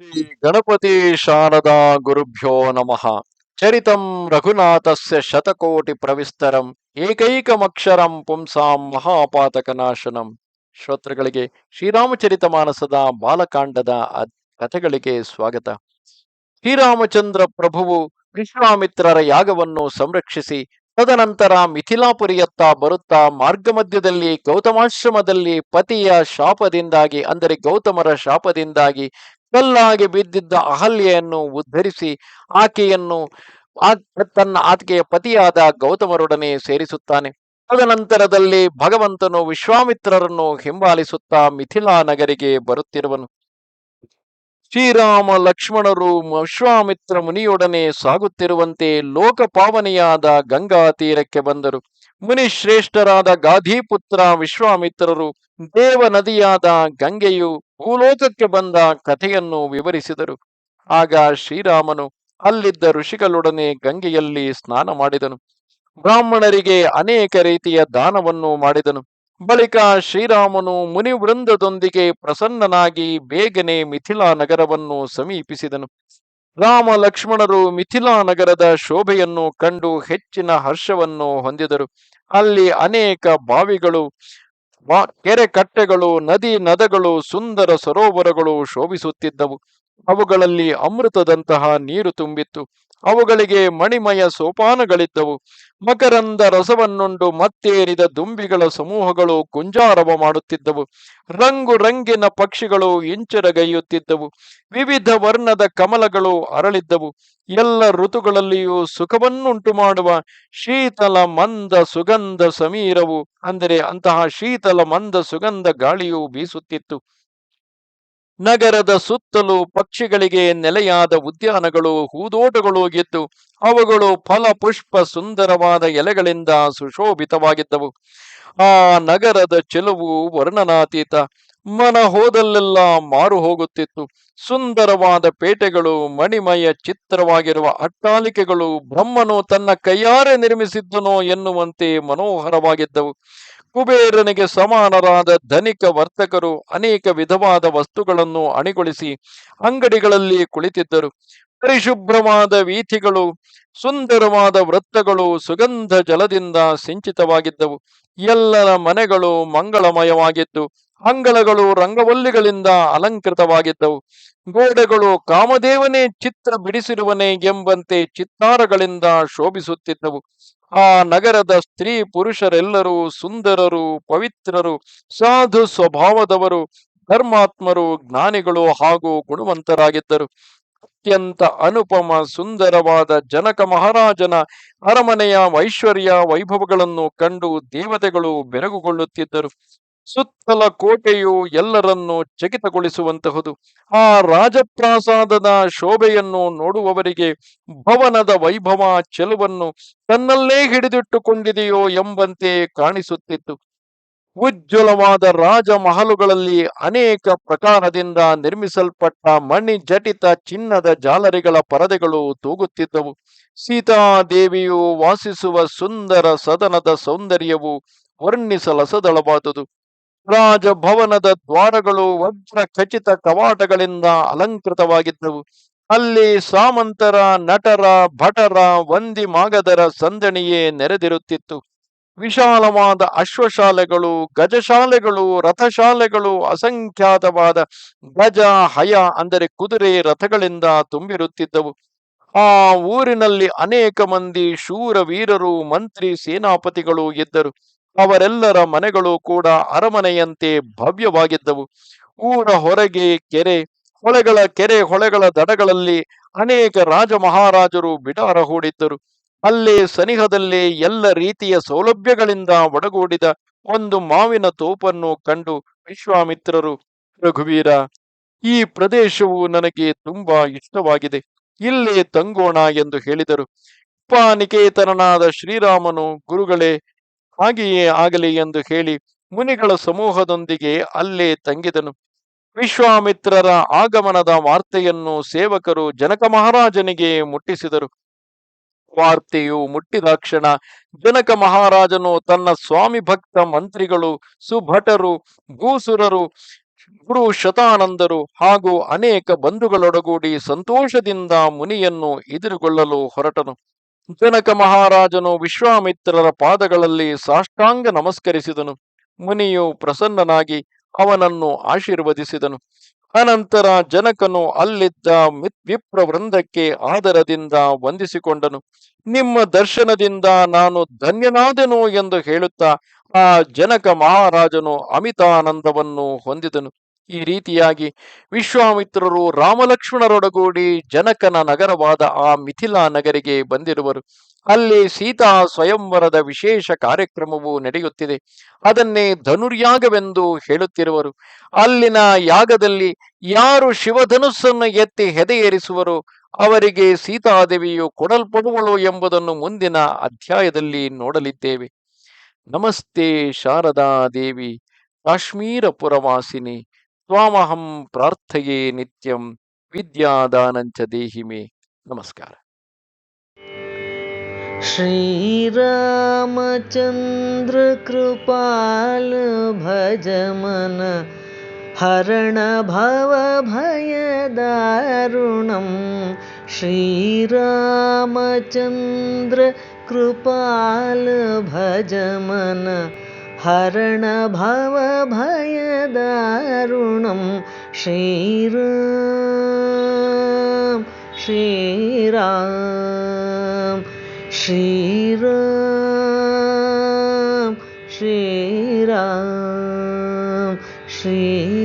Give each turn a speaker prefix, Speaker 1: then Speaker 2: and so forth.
Speaker 1: ಶ್ರೀ ಗಣಪತಿ ಶಾರದಾ ಗುರುಭ್ಯೋ ನಮಃ ಚರಿತಂ ರಘುನಾಥಸ್ಯ ಶತಕೋಟಿ ಪ್ರವಿಸ್ತರಂ ಏಕೈಕಮಕ್ಷರಂ ಪುಂಸಾಂ ಮಹಾಪಾತಕನಾಶನಂ ಶ್ರೋತೃಗಳಿಗೆ ಶ್ರೀರಾಮಚರಿತ ಮಾನಸದ ಬಾಲಕಾಂಡದ ಕಥೆಗಳಿಗೆ ಸ್ವಾಗತ। ಶ್ರೀರಾಮಚಂದ್ರ ಪ್ರಭುವು ವಿಶ್ವಾಮಿತ್ರರ ಯಾಗವನ್ನು ಸಂರಕ್ಷಿಸಿ, ತದನಂತರ ಮಿಥಿಲಾಪುರಿಯತ್ತ ಬರುತ್ತಾ ಮಾರ್ಗ ಮಧ್ಯದಲ್ಲಿ ಗೌತಮಾಶ್ರಮದಲ್ಲಿ ಪತಿಯ ಶಾಪದಿಂದಾಗಿ, ಅಂದರೆ ಗೌತಮರ ಶಾಪದಿಂದಾಗಿ ಕಲ್ಲಾಗಿ ಬಿದ್ದಿದ್ದ ಅಹಲ್ಯೆಯನ್ನು ಉದ್ಧರಿಸಿ ಆಕೆಯನ್ನು ತನ್ನ ಆಕೆಯ ಪತಿಯಾದ ಗೌತಮರೊಡನೆ ಸೇರಿಸುತ್ತಾನೆ. ತದನಂತರದಲ್ಲಿ ಭಗವಂತನು ವಿಶ್ವಾಮಿತ್ರರನ್ನು ಹಿಂಬಾಲಿಸುತ್ತಾ ಮಿಥಿಲಾ ನಗರಿಗೆ ಬರುತ್ತಿರುವನು. ಶ್ರೀರಾಮ ಲಕ್ಷ್ಮಣರು ವಿಶ್ವಾಮಿತ್ರ ಮುನಿಯೊಡನೆ ಸಾಗುತ್ತಿರುವಂತೆ ಲೋಕಪಾವನಿಯಾದ ಗಂಗಾ ತೀರಕ್ಕೆ ಬಂದರು. ಮುನಿ ಶ್ರೇಷ್ಠರಾದ ಗಾಧಿಪುತ್ರ ವಿಶ್ವಾಮಿತ್ರರು ದೇವ ನದಿಯಾದ ಗಂಗೆಯು ಭೂಲೋಕಕ್ಕೆ ಬಂದ ಕಥೆಯನ್ನು ವಿವರಿಸಿದರು. ಆಗ ಶ್ರೀರಾಮನು ಅಲ್ಲಿದ್ದ ಋಷಿಗಳೊಡನೆ ಗಂಗೆಯಲ್ಲಿ ಸ್ನಾನ ಮಾಡಿದನು. ಬ್ರಾಹ್ಮಣರಿಗೆ ಅನೇಕ ರೀತಿಯ ದಾನವನ್ನು ಮಾಡಿದನು. ಬಳಿಕ ಶ್ರೀರಾಮನು ಮುನಿವೃಂದದೊಂದಿಗೆ ಪ್ರಸನ್ನನಾಗಿ ಬೇಗನೆ ಮಿಥಿಲಾ ನಗರವನ್ನು ಸಮೀಪಿಸಿದನು. ರಾಮ ಲಕ್ಷ್ಮಣರು ಮಿಥಿಲಾ ನಗರದ ಶೋಭೆಯನ್ನು ಕಂಡು ಹೆಚ್ಚಿನ ಹರ್ಷವನ್ನು ಹೊಂದಿದರು. ಅಲ್ಲಿ ಅನೇಕ ಬಾವಿಗಳು ಕೆರೆ ಕಟ್ಟೆಗಳು ನದಿ ನದಗಳು ಸುಂದರ ಸರೋವರಗಳು ಶೋಭಿಸುತ್ತಿದ್ದವು. ಅವುಗಳಲ್ಲಿ ಅಮೃತದಂತಹ ನೀರು ತುಂಬಿತ್ತು. ಅವುಗಳಿಗೆ ಮಣಿಮಯ ಸೋಪಾನಗಳಿದ್ದವು. ಮಕರಂದ ರಸವನ್ನುಂಡು ಮತ್ತೇರಿದ ದುಂಬಿಗಳ ಸಮೂಹಗಳು ಕುಂಜಾರವ ಮಾಡುತ್ತಿದ್ದವು. ರಂಗು ರಂಗಿನ ಪಕ್ಷಿಗಳು ಇಂಚರಗೈಯುತ್ತಿದ್ದವು. ವಿವಿಧ ವರ್ಣದ ಕಮಲಗಳು ಅರಳಿದ್ದವು. ಎಲ್ಲ ಋತುಗಳಲ್ಲಿಯೂ ಸುಖವನ್ನುಂಟು ಮಾಡುವ ಶೀತಲ ಮಂದ ಸುಗಂಧ ಸಮೀರವು, ಅಂದರೆ ಅಂತಹ ಶೀತಲ ಮಂದ ಸುಗಂಧ ಗಾಳಿಯು ಬೀಸುತ್ತಿತ್ತು. ನಗರದ ಸುತ್ತಲೂ ಪಕ್ಷಿಗಳಿಗೆ ನೆಲೆಯಾದ ಉದ್ಯಾನಗಳು, ಹೂದೋಟಗಳು ಇದ್ದು ಅವುಗಳು ಫಲ ಪುಷ್ಪ ಸುಂದರವಾದ ಎಲೆಗಳಿಂದ ಸುಶೋಭಿತವಾಗಿದ್ದವು. ಆ ನಗರದ ಚೆಲುವು ವರ್ಣನಾತೀತ. ಮನ ಹೋದಲ್ಲೆಲ್ಲ ಮಾರು ಹೋಗುತ್ತಿತ್ತು. ಸುಂದರವಾದ ಪೇಟೆಗಳು, ಮಣಿಮಯ ಚಿತ್ರವಾಗಿರುವ ಅಟ್ಟಾಲಿಕೆಗಳು ಬ್ರಹ್ಮನು ತನ್ನ ಕೈಯಾರೆ ನಿರ್ಮಿಸಿದ್ದನೋ ಎನ್ನುವಂತೆ ಮನೋಹರವಾಗಿದ್ದವು. ಕುಬೇರನಿಗೆ ಸಮಾನರಾದ ಧನಿಕ ವರ್ತಕರು ಅನೇಕ ವಿಧವಾದ ವಸ್ತುಗಳನ್ನು ಅಣಿಗೊಳಿಸಿ ಅಂಗಡಿಗಳಲ್ಲಿ ಕುಳಿತಿದ್ದರು. ಪರಿಶುಭ್ರವಾದ ವೀಥಿಗಳು, ಸುಂದರವಾದ ವೃತ್ತಗಳು ಸುಗಂಧ ಜಲದಿಂದ ಸಿಂಚಿತವಾಗಿದ್ದವು. ಎಲ್ಲರ ಮನೆಗಳು ಮಂಗಳಮಯವಾಗಿದ್ದು ಅಂಗಳಗಳು ರಂಗವಲ್ಲಿಗಳಿಂದ ಅಲಂಕೃತವಾಗಿದ್ದವು. ಗೋಡೆಗಳು ಕಾಮದೇವನೇ ಚಿತ್ರ ಬಿಡಿಸಿರುವನೇ ಎಂಬಂತೆ ಚಿತ್ತಾರಗಳಿಂದ ಶೋಭಿಸುತ್ತಿದ್ದವು. ಆ ನಗರದ ಸ್ತ್ರೀ ಪುರುಷರೆಲ್ಲರೂ ಸುಂದರರು, ಪವಿತ್ರರು, ಸಾಧು ಸ್ವಭಾವದವರು, ಧರ್ಮಾತ್ಮರು, ಜ್ಞಾನಿಗಳು ಹಾಗೂ ಗುಣವಂತರಾಗಿದ್ದರು. ಅತ್ಯಂತ ಅನುಪಮ, ಸುಂದರವಾದ ಜನಕ ಮಹಾರಾಜನ ಅರಮನೆಯ ಐಶ್ವರ್ಯ ವೈಭವಗಳನ್ನು ಕಂಡು ದೇವತೆಗಳು ಬೆರಗುಗೊಳ್ಳುತ್ತಿದ್ದರು. ಸುತ್ತಲ ಕೋಟೆಯು ಎಲ್ಲರನ್ನೂ ಚಕಿತಗೊಳಿಸುವಂತಹುದು. ಆ ರಾಜಪ್ರಾಸಾದದ ಶೋಭೆಯನ್ನು ನೋಡುವವರಿಗೆ ಭವನದ ವೈಭವ ಚೆಲುವನ್ನು ತನ್ನಲ್ಲೇ ಹಿಡಿದಿಟ್ಟುಕೊಂಡಿದೆಯೋ ಎಂಬಂತೆ ಕಾಣಿಸುತ್ತಿತ್ತು. ಉಜ್ವಲವಾದ ರಾಜಮಹಲುಗಳಲ್ಲಿ ಅನೇಕ ಪ್ರಕಾರದಿಂದ ನಿರ್ಮಿಸಲ್ಪಟ್ಟ ಮಣಿ ಜಟಿತ ಚಿನ್ನದ ಜಾಲರಿಗಳ ಪರದೆಗಳು ತೂಗುತ್ತಿದ್ದವು. ಸೀತಾದೇವಿಯು ವಾಸಿಸುವ ಸುಂದರ ಸದನದ ಸೌಂದರ್ಯವು ವರ್ಣಿಸಲಸದಳವಾದುದು. ರಾಜಭವನದ ದ್ವಾರಗಳು ವಜ್ರ ಖಚಿತ ಕವಾಟಗಳಿಂದ ಅಲಂಕೃತವಾಗಿದ್ದವು. ಅಲ್ಲಿ ಸಾಮಂತರ, ನಟರ, ಭಟರ, ವಂದಿ ಮಾಗದರ ಸಂದಣಿಯೇ ನೆರೆದಿರುತ್ತಿತ್ತು. ವಿಶಾಲವಾದ ಅಶ್ವಶಾಲೆಗಳು, ಗಜಶಾಲೆಗಳು, ರಥಶಾಲೆಗಳು, ಅಸಂಖ್ಯಾತವಾದ ಗಜ, ಹಯ ಅಂದರೆ ಕುದುರೆ ರಥಗಳಿಂದ ತುಂಬಿರುತ್ತಿದ್ದವು. ಆ ಊರಿನಲ್ಲಿ ಅನೇಕ ಮಂದಿ ಶೂರ ವೀರರು ಮಂತ್ರಿ, ಸೇನಾಪತಿಗಳು ಇದ್ದರು. ಅವರೆಲ್ಲರ ಮನೆಗಳು ಕೂಡ ಅರಮನೆಯಂತೆ ಭವ್ಯವಾಗಿದ್ದವು. ಊರ ಹೊರಗೆ ಕೆರೆ, ಹೊಳೆಗಳ ಕೆರೆ, ಹೊಳೆಗಳ ದಡಗಳಲ್ಲಿ ಅನೇಕ ರಾಜ ಮಹಾರಾಜರು ಬಿಡಾರ ಹೂಡಿದ್ದರು. ಅಲ್ಲಿ ಸನಿಹದಲ್ಲಿ ಎಲ್ಲ ರೀತಿಯ ಸೌಲಭ್ಯಗಳಿಂದ ಒಡಗೂಡಿದ ಒಂದು ಮಾವಿನ ತೋಪನ್ನು ಕಂಡು ವಿಶ್ವಾಮಿತ್ರರು, ರಘುವೀರ, ಈ ಪ್ರದೇಶವು ನನಗೆ ತುಂಬಾ ಇಷ್ಟವಾಗಿದೆ. ಇಲ್ಲೇ ತಂಗೋಣ ಎಂದು ಹೇಳಿದರು. ಉಪನಿಕೇತನನಾದ ಶ್ರೀರಾಮನು, ಗುರುಗಳೇ ಹಾಗೆಯೇ ಆಗಲಿ ಎಂದು ಹೇಳಿ ಮುನಿಗಳ ಸಮೂಹದೊಂದಿಗೆ ಅಲ್ಲೇ ತಂಗಿದನು. ವಿಶ್ವಾಮಿತ್ರರ ಆಗಮನದ ವಾರ್ತೆಯನ್ನು ಸೇವಕರು ಜನಕ ಮಹಾರಾಜನಿಗೆ ಮುಟ್ಟಿಸಿದರು. ವಾರ್ತೆಯು ಮುಟ್ಟಿದಾಕ್ಷಣ ಜನಕ ಮಹಾರಾಜನು ತನ್ನ ಸ್ವಾಮಿ ಭಕ್ತ ಮಂತ್ರಿಗಳು, ಸುಭಟರು, ಭೂಸುರರು, ಗುರು ಶತಾನಂದರು ಹಾಗೂ ಅನೇಕ ಬಂಧುಗಳೊಡಗೂಡಿ ಸಂತೋಷದಿಂದ ಮುನಿಯನ್ನು ಎದುರುಗೊಳ್ಳಲು ಹೊರಟನು. ಜನಕ ಮಹಾರಾಜನು ವಿಶ್ವಾಮಿತ್ರರ ಪಾದಗಳಲ್ಲಿ ಸಾಷ್ಟಾಂಗ ನಮಸ್ಕರಿಸಿದನು. ಮುನಿಯು ಪ್ರಸನ್ನನಾಗಿ ಅವನನ್ನು ಆಶೀರ್ವದಿಸಿದನು. ಅನಂತರ ಜನಕನು ಅಲ್ಲಿದ್ದ ವಿಪ್ರ ವೃಂದಕ್ಕೆ ಆದರದಿಂದ ವಂದಿಸಿಕೊಂಡನು. ನಿಮ್ಮ ದರ್ಶನದಿಂದ ನಾನು ಧನ್ಯನಾದೆನು ಎಂದು ಹೇಳುತ್ತಾ ಆ ಜನಕ ಮಹಾರಾಜನು ಅಮಿತಾನಂದವನ್ನು ಹೊಂದಿದನು. ಈ ರೀತಿಯಾಗಿ ವಿಶ್ವಾಮಿತ್ರರು ರಾಮಲಕ್ಷ್ಮಣರೊಡಗೂಡಿ ಜನಕನ ನಗರವಾದ ಆ ಮಿಥಿಲಾ ನಗರಿಗೆ ಬಂದಿರುವರು. ಅಲ್ಲಿ ಸೀತಾ ಸ್ವಯಂವರದ ವಿಶೇಷ ಕಾರ್ಯಕ್ರಮವು ನಡೆಯುತ್ತಿದೆ. ಅದನ್ನೇ ಧನುರ್ಯಾಗವೆಂದು ಹೇಳುತ್ತಿರುವರು. ಅಲ್ಲಿನ ಯಾಗದಲ್ಲಿ ಯಾರು ಶಿವಧನುಸ್ಸನ್ನು ಎತ್ತಿ ಹೆದೆಯೇರಿಸುವರೋ ಅವರಿಗೆ ಸೀತಾದೇವಿಯು ಕೊಡಲ್ಪಡುವಳು ಎಂಬುದನ್ನು ಮುಂದಿನ ಅಧ್ಯಾಯದಲ್ಲಿ ನೋಡಲಿದ್ದೇವೆ. ನಮಸ್ತೆ ಶಾರದಾ ದೇವಿ ಕಾಶ್ಮೀರ ಪುರವಾಸಿನಿ
Speaker 2: त्वामहं प्रार्थये नित्यं विद्यादानञ्च देहि मे। नमस्कार। श्रीरामचन्द्रकृपालभजम हरणभवभयदारुणं श्रीरामचन्द्रकृपाल भजमन हरणभवभयदारुणं श्रीराम श्रीराम श्रीराम श्रीराम श्री